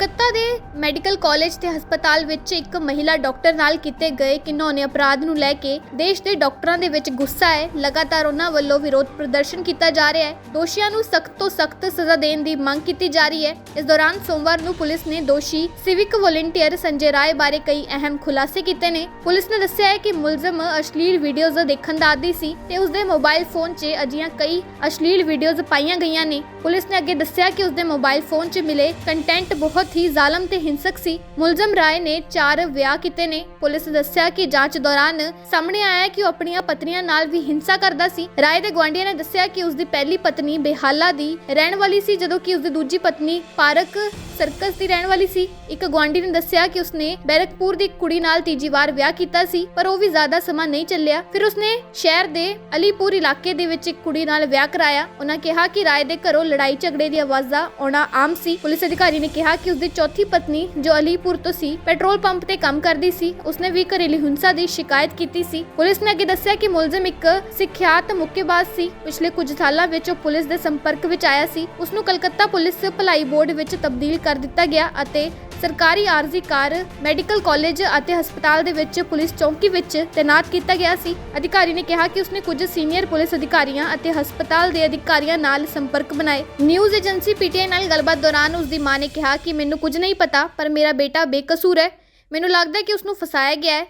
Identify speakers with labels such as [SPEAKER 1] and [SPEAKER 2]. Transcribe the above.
[SPEAKER 1] ਕਲਕੱਤਾ ਦੇ medical college ਤੇ ਹਸਪਤਾਲ ਵਿੱਚ ਇੱਕ ਮਹਿਲਾ ਡਾਕਟਰ ਨਾਲ ਕੀਤੇ ਗਏ ਘਿਨੌਣੇ ਅਪਰਾਧ ਨੂੰ ਲੈ ਕੇ ਦੇਸ਼ ਦੇ ਡਾਕਟਰਾਂ ਦੇ ਵਿੱਚ ਗੁੱਸਾ ਹੈ। ਲਗਾਤਾਰ ਉਹਨਾਂ ਵੱਲੋਂ ਵਿਰੋਧ ਪ੍ਰਦਰਸ਼ਨ ਕੀਤਾ ਜਾ ਰਿਹਾ ਹੈ। ਦੋਸ਼ੀਆਂ ਨੂੰ ਸਖਤ ਤੋਂ ਸਖਤ ਸਜ਼ਾ ਦੇਣ ਦੀ ਮੰਗ ਕੀਤੀ ਜਾ ਰਹੀ ਹੈ। ਇਸ ਦੌਰਾਨ ਸੋਮਵਾਰ ਨੂੰ ਪੁਲਿਸ ਨੇ ਦੋਸ਼ੀ ਸਿਵਿਕ ਵੋਲੰਟੀਅਰ ਸੰਜੇ ਰਾਏ ਬਾਰੇ ਕਈ ਅਹਿਮ ਖੁਲਾਸੇ ਕੀਤੇ ਨੇ। ਪੁਲਿਸ ਨੇ ਦੱਸਿਆ ਹੈ ਕਿ ਮੁਲਜ਼ਮ ਅਸ਼ਲੀਲ ਵੀਡੀਓਜ਼ ਦੇਖਣ ਦਾ ਆਦੀ ਸੀ ਤੇ ਉਸਦੇ ਮੋਬਾਈਲ ਫੋਨ 'ਚ ਅਜਿਹੀਆਂ ਕਈ ਅਸ਼ਲੀਲ ਵੀਡੀਓਜ਼ ਪਾਈਆਂ ਗਈਆਂ ਨੇ। ਪੁਲਿਸ ਨੇ ਅੱਗੇ ਦੱਸਿਆ ਕਿ ਉਸਦੇ ਮੋਬਾਈਲ ਫੋਨ 'ਚ ਮਿਲੇ ਕੰਟੈਂਟ ਬਹੁਤ ਹੀ ਜ਼ਾਲਮ ਤੇ ਹਿੰਸਕ ਸੀ। ਮੁਲਜ਼ਮ ਰਾਏ ਨੇ ਚਾਰ ਵਿਆਹ ਕੀਤੇ ਨੇ। ਪੁਲਿਸ ਨੇ ਦੱਸਿਆ ਕਿ ਜਾਂਚ ਦੌਰਾਨ ਸਾਹਮਣੇ ਆਇਆ ਕਿ ਉਹ ਆਪਣੀਆਂ ਪਤਨੀਆਂ ਨਾਲ ਵੀ ਹਿੰਸਾ ਕਰਦਾ ਸੀ। ਰਾਏ ਦੇ ਗੁਆਂਢੀਆਂ ਨੇ ਦੱਸਿਆ ਕਿ ਉਸਦੀ ਪਹਿਲੀ ਪਤਨੀ ਬੇਹਾਲਾ ਦੀ ਰਹਿਣ ਵਾਲੀ ਸੀ, ਜਦੋਂ ਕਿ ਉਸਦੀ ਦੂਜੀ ਪਤਨੀ ਪਾਰਕ ਸਰਕਸ ਦੀ ਰਹਿਣ ਵਾਲੀ ਸੀ। ਇੱਕ ਗੁਆਂਢੀ ਨੇ ਦੱਸਿਆ ਕਿ ਉਸਨੇ ਬੈਰਕਪੁਰ ਦੀ ਇੱਕ ਕੁੜੀ ਨਾਲ ਤੀਜੀ ਵਾਰ ਵਿਆਹ ਕੀਤਾ ਸੀ, ਪਰ ਉਹ ਵੀ ਜ਼ਿਆਦਾ ਸਮਾਂ ਨਹੀਂ ਚੱਲਿਆ। ਫਿਰ ਉਸਨੇ ਸ਼ਹਿਰ ਦੇ ਅਲੀਪੁਰ ਇਲਾਕੇ ਦੇ ਵਿੱਚ ਇੱਕ ਕੁੜੀ ਨਾਲ ਵਿਆਹ ਕਰਾਇਆ। ਉਹਨਾਂ ਕਿਹਾ ਕਿ ਰਾਏ ਦੇ ਘਰੋਂ ਲੜਾਈ ਝਗੜੇ ਦੀ ਆਵਾਜ਼ਾਂ ਆਉਣਾ ਆਮ ਸੀ। ਪੁਲਿਸ ਅਧਿਕਾਰੀ ਨੇ ਕਿਹਾ ਕਿ ਉਸਦੀ ਚੌਥੀ ਪਤਨੀ, ਜੋ ਅਲੀਪੁਰ ਤੋਂ ਸੀ, ਪੈਟਰੋਲ ਪੰਪ ਤੇ ਕੰਮ ਕਰਦੀ ਸੀ। ਉਸਨੇ ਵੀ ਘਰੇਲੂ ਹਿੰਸਾ ਦੀ ਸ਼ਿਕਾਇਤ ਕੀਤੀ ਸੀ। ਪੁਲਿਸ ਨੇ ਅੱਗੇ ਦੱਸਿਆ ਕਿ ਮੁਲਜ਼ਮ ਇੱਕ ਸਿੱਖਿਆਤ ਮੁੱਕੇਬਾਜ਼ ਸੀ। ਪਿਛਲੇ ਕੁਝ ਸਾਲਾਂ ਵਿੱਚ ਉਹ ਪੁਲਿਸ ਦੇ ਸੰਪਰਕ ਵਿੱਚ ਆਇਆ ਸੀ। ਉਸ ਨੂੰ ਕਲਕੱਤਾ ਪੁਲਿਸ ਭਲਾਈ ਬੋਰਡ ਵਿੱਚ ਤਬਦੀਲ ਕਰ ਦਿੱਤਾ ਗਿਆ ਅਤੇ ਸਰਕਾਰੀ ਆਰਜ਼ੀ ਕਾਰ ਮੈਡੀਕਲ ਕਾਲਜ ਅਤੇ ਹਸਪਤਾਲ ਦੇ ਵਿੱਚ ਪੁਲਿਸ ਚੌਂਕੀ ਵਿੱਚ ਤਾਇਨਾਤ ਕੀਤਾ ਗਿਆ ਸੀ। ਅਧਿਕਾਰੀ ਨੇ ਕਿਹਾ ਕਿ ਉਸਨੇ ਕੁਝ ਸੀਨੀਅਰ ਪੁਲਿਸ ਅਧਿਕਾਰੀਆਂ ਅਤੇ ਹਸਪਤਾਲ ਦੇ ਅਧਿਕਾਰੀਆਂ ਨਾਲ ਸੰਪਰਕ ਬਣਾਏ। ਨਿਊਜ਼ ਏਜੰਸੀ ਪੀਟੀਆਈ ਨਾਲ ਗੱਲਬਾਤ ਦੌਰਾਨ ਉਸ ਦੀ ਮਾਂ ਨੇ ਕਿਹਾ ਕਿ ਮੈਨੂੰ ਕੁਝ ਨਹੀਂ ਪਤਾ, ਪਰ ਮੇਰਾ ਬੇਟਾ ਬੇਕਸੂਰ ਹੈ। ਮੈਨੂੰ ਲੱਗਦਾ ਹੈ ਕਿ ਉਸ ਨੂੰ ਫਸਾਇਆ ਗਿਆ ਹੈ।